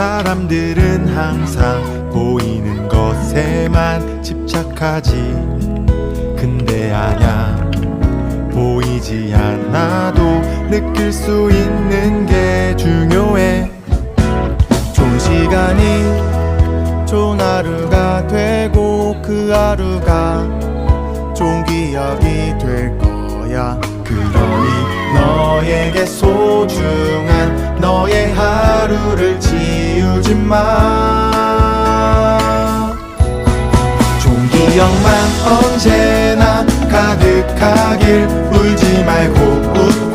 사람들은 항상 보이는 것에만 집착하지. 근데 아냐 보이지 않아도 느낄 수 있는 게 중요해. 좋은 시간이 좋은 하루가 되고 그 하루가 좋은 기억이 될 거야. 그러니 너에게 소중한 너의 마 기억만 언제나 가득하길 울지 말고 웃고